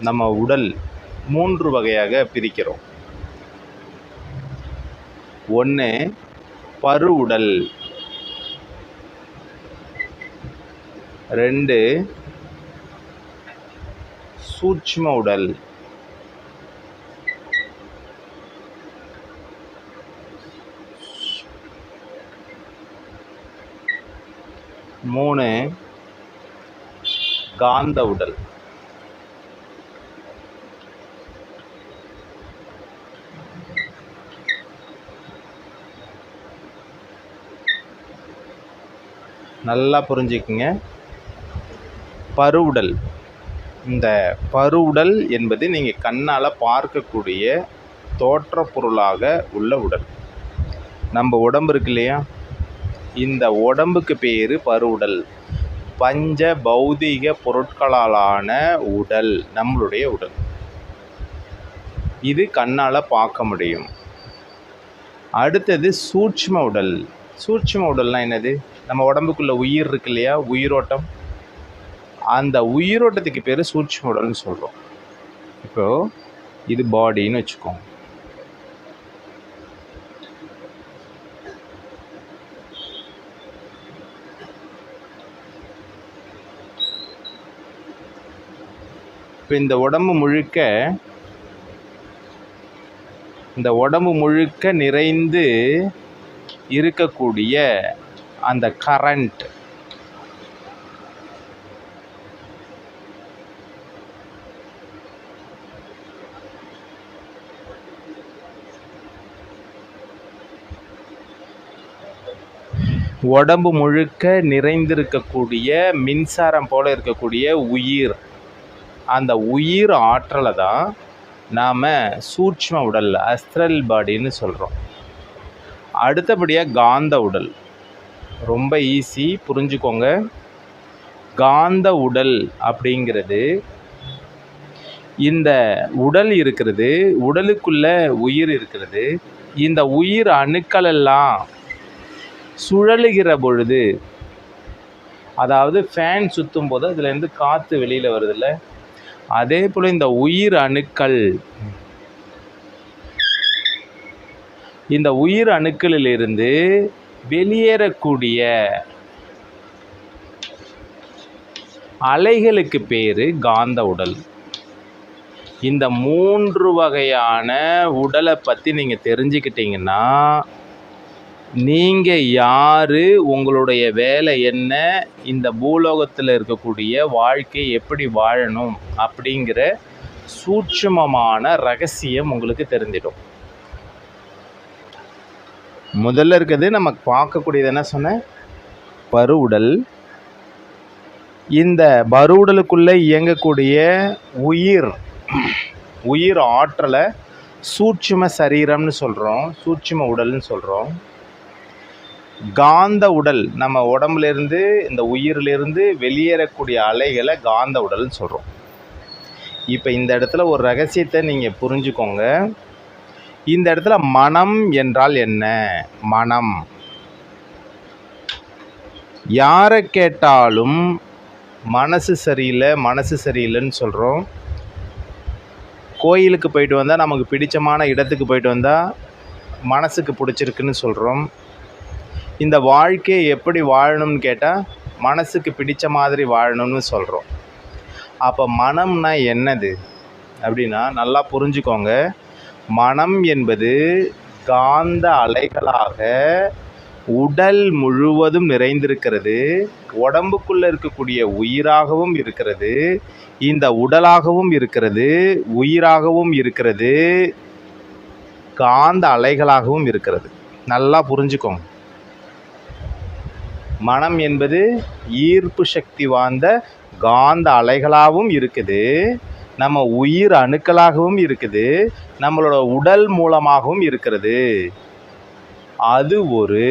நம்ம உடல் மூன்று வகையாக பிரிக்கிறோம். ஒன்று பரு உடல். ரெண்டு சூட்ச்ம உடல். மூணு காந்த உடல். நல்லா புரிஞ்சுக்குங்க. பருவுடல். இந்த பருவுடல் என்பது நீங்கள் கண்ணால் பார்க்கக்கூடிய தோற்ற பொருளாக உள்ள உடல். நம்ம உடம்பு இருக்கு இல்லையா? இந்த உடம்புக்கு பேர் பருவுடல். பஞ்ச பௌதிக பொருட்களாலான உடல் நம்மளுடைய உடல். இது கண்ணால் பார்க்க முடியும். அடுத்தது சூட்ச்ம உடல். சூட்ச்ம உடல்னால் என்னது? நம்ம உடம்புக்குள்ளே உயிர் இருக்கு இல்லையா? உயிரோட்டம். அந்த உயிரோட்டத்துக்கு பேர் சூட்ச்ம உடல்னு சொல்கிறோம் இப்போது இது பாடின்னு வச்சுக்கோங்க. இப்போ இந்த உடம்பு முழுக்க இந்த உடம்பு முழுக்க நிறைந்து இருக்கக்கூடிய அந்த கரண்ட் உடம்பு முழுக்க நிறைந்திருக்கக்கூடிய மின்சாரம் போல இருக்கக்கூடிய உயிர். அந்த உயிர் ஆற்றலை தான் நாம் சூட்ச்ம உடல் அஸ்திரல் பாடின்னு சொல்கிறோம் அடுத்தபடியாக காந்த உடல். ரொம்ப ஈஸி புரிஞ்சுக்கோங்க. காந்த உடல் அப்படிங்கிறது இந்த உடல் இருக்கிறது உடலுக்குள்ள உயிர் இருக்கிறது இந்த உயிர் அணுக்கள் எல்லாம் சுழலுகிற பொழுது அதாவது ஃபேன் சுற்றும் போது அதுலேருந்து காற்று வெளியில் வருதில்ல? அதே போல் இந்த உயிர் அணுக்கள் இந்த உயிர் அணுக்களிலிருந்து வெளியேறக்கூடிய அலைகளுக்கு பேர் காந்த உடல். இந்த மூன்று வகையான உடலை பற்றி நீங்கள் தெரிஞ்சுக்கிட்டீங்கன்னா நீங்கள் யார் உங்களுடைய வேலை என்ன இந்த பூலோகத்தில் இருக்கக்கூடிய வாழ்க்கை எப்படி வாழணும் அப்படிங்கிற சூட்சுமமான ரகசியம் உங்களுக்கு தெரிஞ்சிடும். முதல்ல இருக்கிறது நமக்கு பார்க்கக்கூடியது என்ன சொன்னேன்? பருவுடல். இந்த பருவுடலுக்குள்ளே இயங்கக்கூடிய உயிர் உயிர் ஆற்றலை சூட்சும சரீரம்னு சொல்கிறோம் சூட்சும உடல்னு சொல்கிறோம் காந்த உடல் நம்ம உடம்புலேருந்து இந்த உயிரிலிருந்து வெளியேறக்கூடிய அலைகளை காந்த உடல்னு சொல்கிறோம் இப்போ இந்த இடத்துல ஒரு ரகசியத்தை நீங்கள் புரிஞ்சுக்கோங்க. இந்த இடத்துல மனம் என்றால் என்ன? மனம். யாரை கேட்டாலும் மனசு சரியில்லை மனசு சரியில்லைன்னு சொல்கிறோம் கோயிலுக்கு போயிட்டு வந்தால் நமக்கு பிடிச்சமான இடத்துக்கு போயிட்டு வந்தால் மனசுக்கு பிடிச்சிருக்குன்னு சொல்கிறோம் இந்த வாழ்க்கையை எப்படி வாழணும்னு கேட்டால் மனசுக்கு பிடித்த மாதிரி வாழணும்னு சொல்கிறோம் அப்போ மனம்னா என்னது? அப்படின்னா நல்லா புரிஞ்சுக்கோங்க. மனம் என்பது காந்த அலைகளாக உடல் முழுவதும் நிறைந்திருக்கிறது. உடம்புக்குள்ளே இருக்கக்கூடிய உயிராகவும் இருக்கிறது. இந்த உடலாகவும் இருக்கிறது உயிராகவும் இருக்கிறது காந்த அலைகளாகவும் இருக்கிறது. நல்லா புரிஞ்சுக்கோங்க. மனம் என்பது ஈர்ப்பு சக்தி வாய்ந்த காந்த அலைகளாகவும் இருக்குது. நம்ம உயிர் அணுக்களாகவும் இருக்குது நம்மளோட உடல் மூலமாகவும் இருக்கிறது. அது ஒரு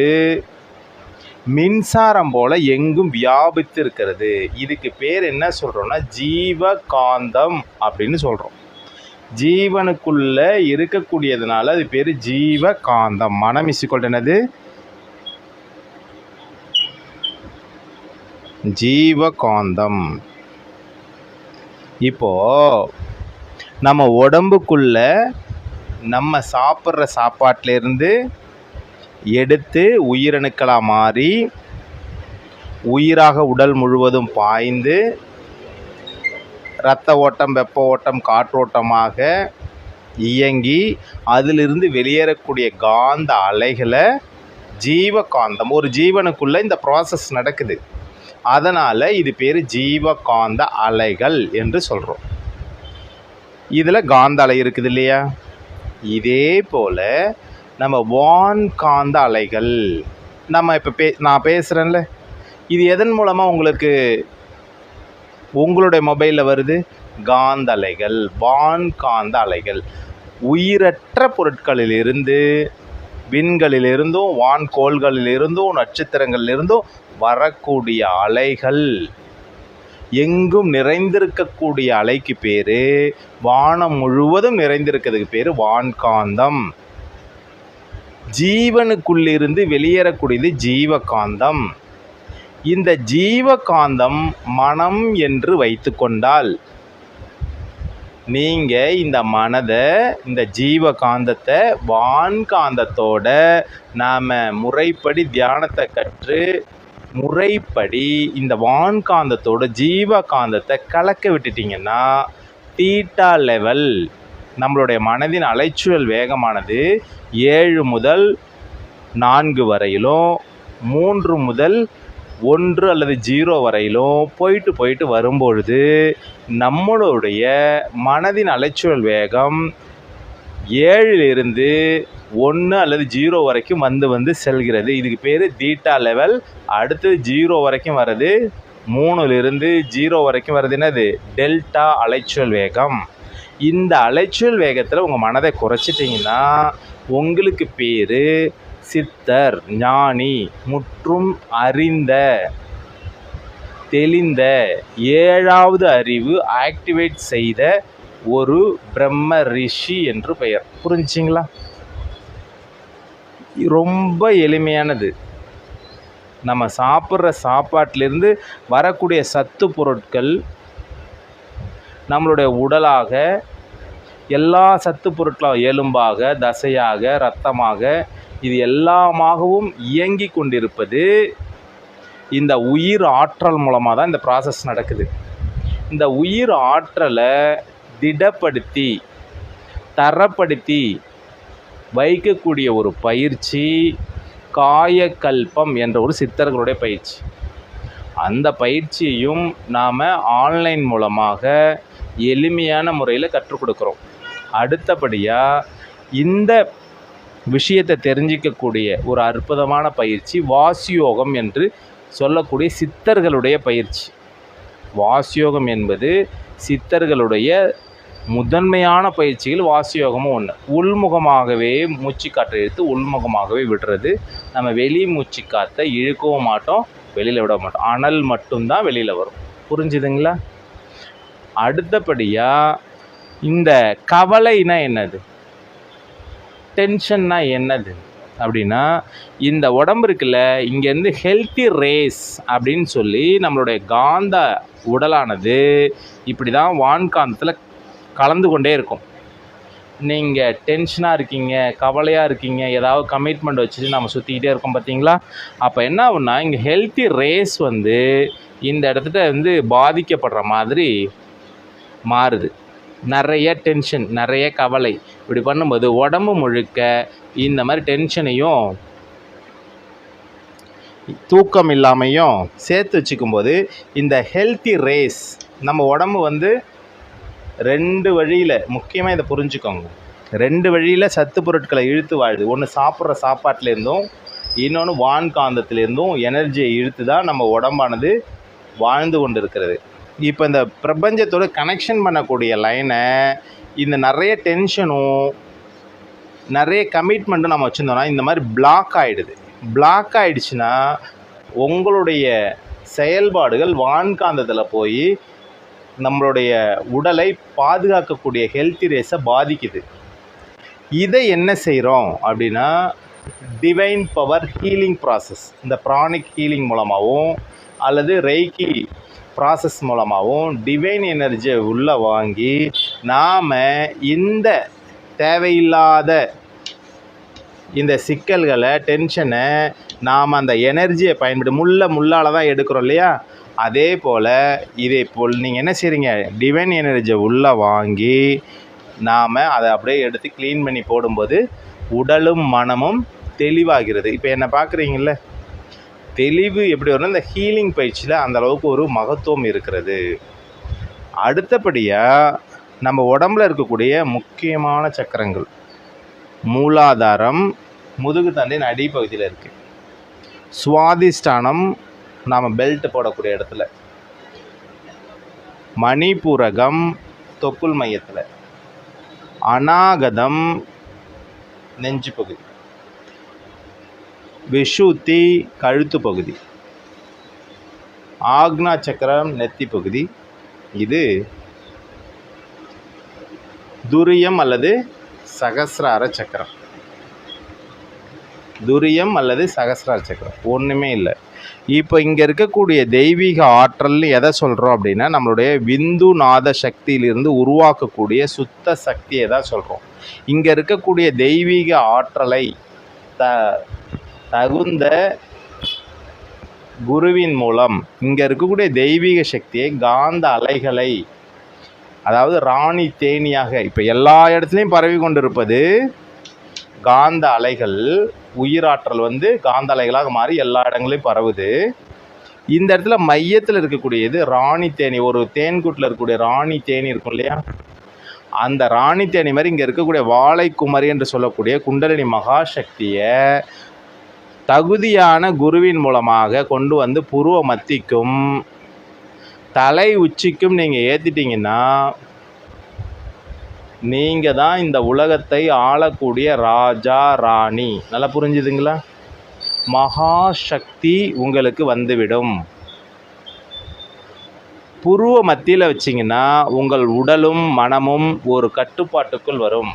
மின்சாரம் போல எங்கும் வியாபித்து இருக்கிறது இதுக்கு பேர் என்ன சொல்கிறோம்னா ஜீவ காந்தம் அப்படின்னு சொல்கிறோம் ஜீவனுக்குள்ள இருக்கக்கூடியதுனால அது பேர் ஜீவ காந்தம் மனம் இசிக்கொள்ட்டு என்னது? ஜீவகாந்தம். இப்போது நம்ம உடம்புக்குள்ள நம்ம சாப்பிட்ற சாப்பாட்டிலேருந்து எடுத்து உயிரணுக்களாக மாறி உயிராக உடல் முழுவதும் பாய்ந்து இரத்த ஓட்டம் வெப்ப ஓட்டம் காற்றோட்டமாக இயங்கி அதிலிருந்து வெளியேறக்கூடிய காந்த அலைகளை ஜீவகாந்தம் ஒரு ஜீவனுக்குள்ளே இந்த ப்ராசஸ் நடக்குது. அதனால் இது பேர் ஜீவகாந்த அலைகள் என்று சொல்கிறோம் இதில் காந்த அலை இருக்குது இல்லையா? இதே போல் நம்ம வான்காந்த அலைகள் நம்ம இப்போ பே நான் பேசுகிறேன்ல இது எதன் மூலமாக உங்களுக்கு உங்களுடைய மொபைலில் வருது? காந்த அலைகள் வான் காந்த அலைகள். உயிரற்ற பொருட்களிலிருந்து விண்களிலிருந்தும் வான்கோள்களிலிருந்தும் நட்சத்திரங்களிலிருந்தும் வரக்கூடிய அலைகள். எங்கும் நிறைந்திருக்கக்கூடிய அலைக்கு பேர் வானம் முழுவதும் நிறைந்திருக்கிறதுக்கு பேர் வான்காந்தம். ஜீவனுக்குள்ளிருந்து வெளியேறக்கூடியது ஜீவகாந்தம். இந்த ஜீவகாந்தம் மனம் என்று வைத்துக்கொண்டால் நீங்கள் இந்த மனதை இந்த ஜீவ காந்தத்தை வான்காந்தத்தோட நாம் முறைப்படி தியானத்தை கற்று முறைப்படி இந்த வான்காந்தத்தோட ஜீவ காந்தத்தை கலக்க விட்டுட்டிங்கன்னா தீட்டா லெவல் நம்மளுடைய மனதின் அலைச்சுழல் வேகமானது ஏழு முதல் நான்கு வரையிலும் மூன்று முதல் ஒன்று அல்லது ஜீரோ வரையிலும் போயிட்டு போயிட்டு வரும்பொழுது நம்மளுடைய மனதின் அலைச்சுழல் வேகம் ஏழிலிருந்து ஒன்று அல்லது ஜீரோ வரைக்கும் வந்து வந்து செல்கிறது. இதுக்கு பேர் தீட்டா லெவல் அடுத்தது ஜீரோ வரைக்கும் வர்றது மூணுலேருந்து ஜீரோ வரைக்கும் வர்றது என்னது? டெல்டா அலைச்சுழல் வேகம். இந்த அலைச்சுழல் வேகத்தில் உங்கள் மனதை குறைச்சிட்டிங்கன்னா உங்களுக்கு பேர் சித்தர் ஞானி முற்றும் அறிந்த தெளிந்த ஏழாவது அறிவு ஆக்டிவேட் செய்த ஒரு பிரம்ம ரிஷி என்று பெயர். புரிஞ்சிங்களா ரொம்ப எளிமையானது. நம்ம சாப்பிட்ற சாப்பாட்டிலேருந்து வரக்கூடிய சத்து பொருட்கள் நம்மளுடைய உடலாக எல்லா சத்து பொருட்களும் எலும்பாக தசையாக இரத்தமாக இது எல்லாமாகவும் இயங்கி கொண்டிருப்பது இந்த உயிர் ஆற்றல் மூலமாக தான் இந்த ப்ராசஸ் நடக்குது. இந்த உயிர் ஆற்றலை திடப்படுத்தி தரப்படுத்தி வைக்கக்கூடிய ஒரு பயிற்சி காயக்கல்பம் என்ற ஒரு சித்தர்களுடைய பயிற்சி. அந்த பயிற்சியையும் நாம் ஆன்லைன் மூலமாக எளிமையான முறையில் கற்றுக் கொடுக்குறோம். அடுத்தபடியாக இந்த விஷயத்தை தெரிஞ்சிக்கக்கூடிய ஒரு அற்புதமான பயிற்சி வாசியோகம் என்று சொல்லக்கூடிய சித்தர்களுடைய பயிற்சி. வாசியோகம் என்பது சித்தர்களுடைய முதன்மையான பயிற்சிகள் வாசியோகமும் ஒன்று உள்முகமாகவே மூச்சு காற்றை இழுத்து உள்முகமாகவே விடுறது. நம்ம வெளி மூச்சு காற்றை இழுக்கவும் மாட்டோம் வெளியில் விட மாட்டோம். அனல் மட்டும்தான் வெளியில் வரும். புரிஞ்சுதுங்களா? அடுத்தபடியாக இந்த கவலைனா என்னது? டென்ஷன்னா என்னது? அப்படின்னா இந்த உடம்பு இருக்குல்ல இங்கேருந்து ஹெல்த்தி ரேஸ் அப்படின்னு சொல்லி நம்மளுடைய காந்த உடலானது இப்படி தான் வான்காந்தத்தில் கலந்து கொண்டே இருக்கும். நீங்கள் டென்ஷனாக இருக்கீங்க கவலையாக இருக்கீங்க ஏதாவது கமிட்மெண்ட் வச்சுட்டு நம்ம சுற்றிக்கிட்டே இருக்கோம் பார்த்தீங்களா? அப்போ என்ன ஆகுனா இங்கே ஹெல்த்தி ரேஸ் வந்து இந்த இடத்துல வந்து பாதிக்கப்படுற மாதிரி மாறுது. நிறைய டென்ஷன் நிறைய கவலை. இப்படி பண்ணும்போது உடம்பு முழுக்க இந்த மாதிரி டென்ஷனையும் தூக்கம் இல்லாமையும் சேர்த்து வச்சுக்கும்போது இந்த ஹெல்த்தி ரேஸ் நம்ம உடம்பு வந்து ரெண்டு வழியில் முக்கியமாக இதை புரிஞ்சுக்கோங்க. ரெண்டு வழியில் சத்து பொருட்களை இழுத்து வாழுது. ஒன்று சாப்பிட்ற சாப்பாட்டிலேருந்தும் இன்னொன்று வான்காந்தத்திலேருந்தும் எனர்ஜியை இழுத்து தான் நம்ம உடம்பானது வாழ்ந்து கொண்டு இருக்கிறது இப்போ இந்த பிரபஞ்சத்தோட கனெக்ஷன் பண்ணக்கூடிய லைனை இந்த நிறைய டென்ஷனும் நிறைய கமிட்மெண்ட்டும் நம்ம வச்சுருந்தோம்னா இந்த மாதிரி பிளாக் ஆகிடுது பிளாக் ஆகிடுச்சுன்னா உங்களுடைய செயல்பாடுகள் வான்காந்தத்தில் போய் நம்மளுடைய உடலை பாதுகாக்கக்கூடிய ஹெல்த்தி ரேஸை பாதிக்குது. இதை என்ன செய்கிறோம் அப்படின்னா டிவைன் பவர் ஹீலிங் ப்ராசஸ் இந்த ப்ரானிக் ஹீலிங் மூலமாகவும் அல்லது ரெய்கி ப்ராசஸ் மூலமாகவும் டிவைன் எனர்ஜியை உள்ளே வாங்கி நாம் இந்த தேவையில்லாத இந்த சிக்கல்களை டென்ஷனை நாம் அந்த எனர்ஜியை பயன்படுத்தி முள்ள முள்ளால் தான் எடுக்கிறோம் இல்லையா? அதே போல் இதே போல் நீங்கள் என்ன செய்கிறீங்க டிவைன் எனர்ஜியை உள்ளே வாங்கி நாம் அதை அப்படியே எடுத்து க்ளீன் பண்ணி போடும்போது உடலும் மனமும் தெளிவாகிறது. இப்போ என்னை பார்க்குறீங்கள தெளிவு எப்படி வரும்னா இந்த ஹீலிங் பயிற்சியில் அந்த அளவுக்கு ஒரு மகத்துவம் இருக்கிறது. அடுத்தபடியாக நம்ம உடம்புல இருக்கக்கூடிய முக்கியமான சக்கரங்கள். மூலாதாரம் முதுகு தண்டின் அடிப்பகுதியில் இருக்குது சுவாதிஷ்டானம் நாம் பெல்ட் போடக்கூடிய இடத்துல. மணிபூரகம் தொக்குள் மையத்தில். அநாகதம் நெஞ்சு பகுதி விஷுத்தி கழுத்து பகுதி. ஆக்னா சக்கரம் நெத்தி பகுதி. இது துரியம் அல்லது சகசிரார சக்கரம். துரியம் அல்லது சகசிரார சக்கரம். ஒன்றுமே இல்லை. இப்போ இங்கே இருக்கக்கூடிய தெய்வீக ஆற்றல்னு எதை சொல்கிறோம் அப்படின்னா நம்மளுடைய விந்து நாத சக்தியிலிருந்து உருவாக்கக்கூடிய சுத்த சக்தியை தான் சொல்கிறோம் இங்கே இருக்கக்கூடிய தெய்வீக ஆற்றலை த தகுந்த குருவின் மூலம் இங்கே இருக்கக்கூடிய தெய்வீக சக்தியை காந்த அலைகளை அதாவது ராணி தேனியாக இப்போ எல்லா இடத்துலையும் பரவி கொண்டிருப்பது காந்த அலைகள் உயிராற்றல் வந்து காந்த அலைகளாக மாறி எல்லா இடங்களையும் பரவுது. இந்த இடத்துல மையத்தில் இருக்கக்கூடியது ராணி தேனி ஒரு தேன்கூட்டில் இருக்கக்கூடிய ராணி தேனி இருக்கும் இல்லையா? அந்த ராணி தேனி மாதிரி இங்கே இருக்கக்கூடிய வாழைக்குமரி என்று சொல்லக்கூடிய குண்டலினி மகாசக்தியை தகுதியான குருவின் மூலமாக கொண்டு வந்து புருவ மத்திக்கும் தலை உச்சிக்கும் நீங்கள் ஏற்றிட்டீங்கன்னா நீங்கள் தான் இந்த உலகத்தை ஆளக்கூடிய ராஜா ராணி. நல்லா புரிஞ்சுதுங்களா? மகாசக்தி உங்களுக்கு வந்துவிடும். புருவ மத்தியில் வச்சிங்கன்னா உங்கள் உடலும் மனமும் ஒரு கட்டுப்பாட்டுக்குள் வரும்.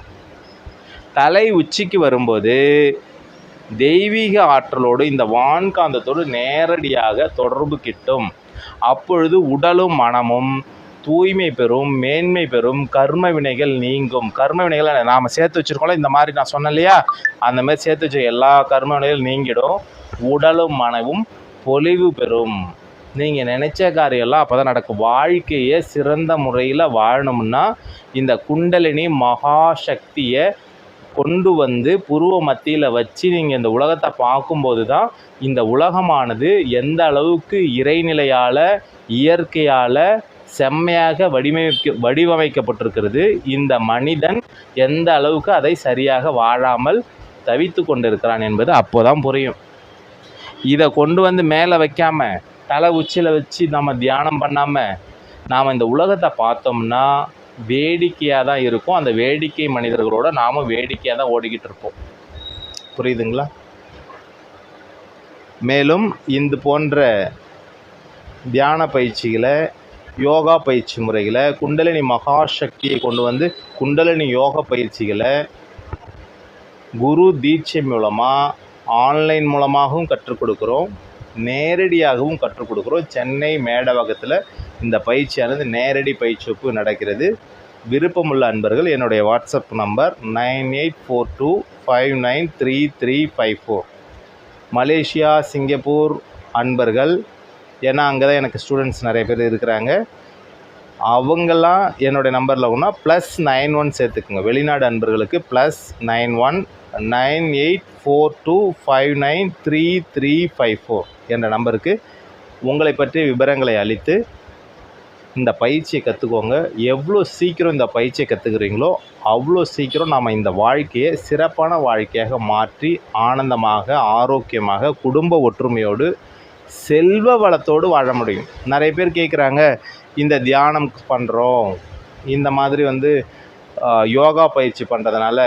தலை உச்சிக்கு வரும்போது தெய்வீக ஆற்றலோடு இந்த வான்காந்தத்தோடு நேரடியாக தொடர்பு கிட்டும். அப்பொழுது உடலும் மனமும் தூய்மை பெறும் மேன்மை பெறும் கர்ம வினைகள் நீங்கும். கர்ம வினைகளை நாம் சேர்த்து வச்சுருக்கோம்ல இந்த மாதிரி நான் சொன்னேன் இல்லையா? அந்த மாதிரி சேர்த்து வச்ச எல்லா கர்ம வினைகளும் நீங்கிடும். உடலும் மனமும் பொலிவு பெறும். நீங்கள் நினச்ச காரியெல்லாம் அப்போ தான் நடக்கும். வாழ்க்கையை சிறந்த முறையில் வாழணும்னா இந்த குண்டலினி மகாசக்தியை கொண்டு வந்து புருவ மத்தியில் வச்சு நீங்கள் இந்த உலகத்தை பார்க்கும்போது தான் இந்த உலகமானது எந்த அளவுக்கு இறைநிலையால் இயற்கையால் செம்மையாக வடிவமைக்க வடிவமைக்கப்பட்டிருக்கிறது. இந்த மனிதன் எந்த அளவுக்கு அதை சரியாக வாழாமல் தவித்து கொண்டிருக்கிறான் என்பது அப்போ தான் புரியும். இதை கொண்டு வந்து மேலே வைக்காம தலை உச்சியில் வச்சு நம்ம தியானம் பண்ணாமல் நாம் இந்த உலகத்தை பார்த்தோம்னா வேடிக்கையாக தான் இருக்கும். அந்த வேடிக்கை மனிதர்களோட நாமும் வேடிக்கையாக தான் ஓடிக்கிட்டு இருப்போம். புரியுதுங்களா? மேலும் இது போன்ற தியான பயிற்சிகளை யோகா பயிற்சி முறைகளை குண்டலினி மகாசக்தியை கொண்டு வந்து குண்டலினி யோக பயிற்சிகளை குரு தீட்சை மூலமாக ஆன்லைன் மூலமாகவும் கற்றுக் கொடுக்குறோம். நேரடியாகவும் கற்றுக் கொடுக்குறோம். சென்னை மேடவகத்தில் இந்த பயிற்சியானது நேரடி பயிற்சி வகுப்பு நடக்கிறது. விருப்பமுள்ள அன்பர்கள் என்னுடைய WhatsApp number nine eight four two five nine three three five four. Malaysia Singapore அன்பர்கள் ஏன்னா அங்கே தான் எனக்கு ஸ்டூடெண்ட்ஸ் நிறைய பேர் இருக்கிறாங்க. அவங்கெல்லாம் என்னுடைய நம்பரில் ஒன்றா ப்ளஸ் நைன் ஒன் சேர்த்துக்குங்க. வெளிநாடு அன்பர்களுக்கு plus nine one nine eight four two five nine three three five four என்ற நம்பருக்கு உங்களை பற்றிய விவரங்களை அளித்து இந்த பயிற்சியை கற்றுக்கோங்க எவ்வளோ சீக்கிரம் இந்த பயிற்சியை கற்றுக்குறீங்களோ அவ்வளோ சீக்கிரம் நாம் இந்த வாழ்க்கையை சிறப்பான வாழ்க்கையாக மாற்றி ஆனந்தமாக ஆரோக்கியமாக குடும்ப ஒற்றுமையோடு செல்வ வளத்தோடு வாழ முடியும். நிறைய பேர் கேட்குறாங்க இந்த தியானம் பண்ணுறோம் இந்த மாதிரி வந்து யோகா பயிற்சி பண்ணுறதுனால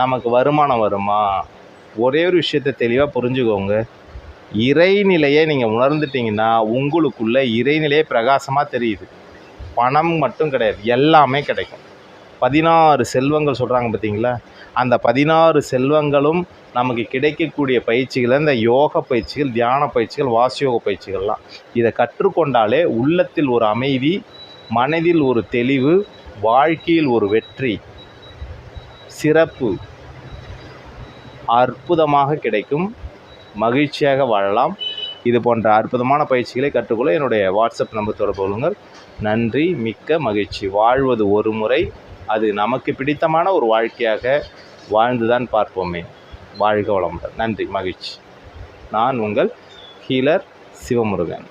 நமக்கு வருமானம் வருமா? ஒரே ஒரு விஷயத்தை தெளிவாக புரிஞ்சுக்கோங்க. இறைநிலையை நீங்கள் உணர்ந்துட்டீங்கன்னா உங்களுக்குள்ளே இறைநிலையே பிரகாசமாக தெரியுது. பணம் மட்டும் கிடையாது எல்லாமே கிடைக்கும். பதினாறு செல்வங்கள் சொல்கிறாங்க பார்த்தீங்களா அந்த பதினாறு செல்வங்களும் நமக்கு கிடைக்கக்கூடிய பயிற்சிகள் இந்த யோக பயிற்சிகள் தியான பயிற்சிகள் வாசியோக பயிற்சிகள்லாம். இதை கற்றுக்கொண்டாலே உள்ளத்தில் ஒரு அமைதி மனதில் ஒரு தெளிவு வாழ்க்கையில் ஒரு வெற்றி சிறப்பு அற்புதமாக கிடைக்கும். மகிழ்ச்சியாக வாழலாம். இது போன்ற அற்புதமான பயிற்சிகளை கற்றுக்கொள்ள என்னுடைய வாட்ஸ்அப் நம்பர் தொடர்பு கொள்ளுங்கள். நன்றி மிக்க மகிழ்ச்சி. வாழ்வது ஒரு முறை அது நமக்கு பிடித்தமான ஒரு வாழ்க்கையாக வாழ்ந்துதான் பார்ப்போமே. வாழ்க வளமுடன். நன்றி மகிழ்ச்சி. நான் உங்கள் ஹீலர் சிவமுருகன்.